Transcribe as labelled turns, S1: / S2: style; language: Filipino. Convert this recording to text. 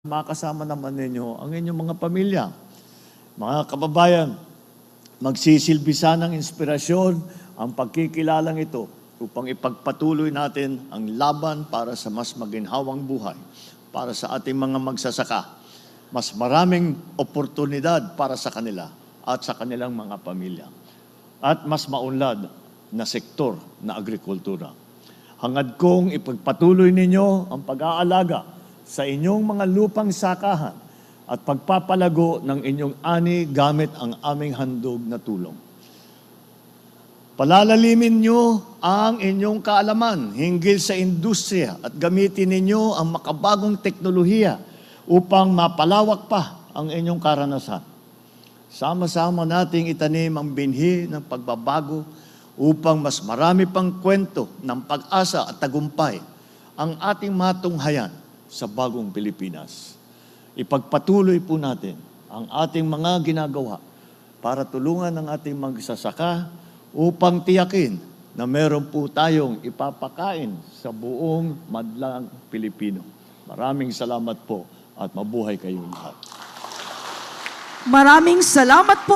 S1: makasama naman ninyo ang inyong mga pamilya. Mga kababayan, magsisilbi ng inspirasyon ang pagkikilalang ito upang ipagpatuloy natin ang laban para sa mas maginhawang buhay para sa ating mga magsasaka. Mas maraming oportunidad para sa kanila at sa kanilang mga pamilya. At mas maunlad na sektor na agrikultura. Hangad kong ipagpatuloy ninyo ang pag-aalaga sa inyong mga lupang sakahan at pagpapalago ng inyong ani gamit ang aming handog na tulong. Palalalimin nyo ang inyong kaalaman hinggil sa industriya at gamitin ninyo ang makabagong teknolohiya upang mapalawak pa ang inyong karanasan. Sama-sama nating itanim ang binhi ng pagbabago upang mas marami pang kwento ng pag-asa at tagumpay ang ating matunghayan sa bagong Pilipinas. Ipagpatuloy po natin ang ating mga ginagawa para tulungan ang ating magsasaka upang tiyakin na meron po tayong ipapakain sa buong madlang Pilipino. Maraming salamat po at mabuhay kayong lahat.
S2: Maraming salamat po.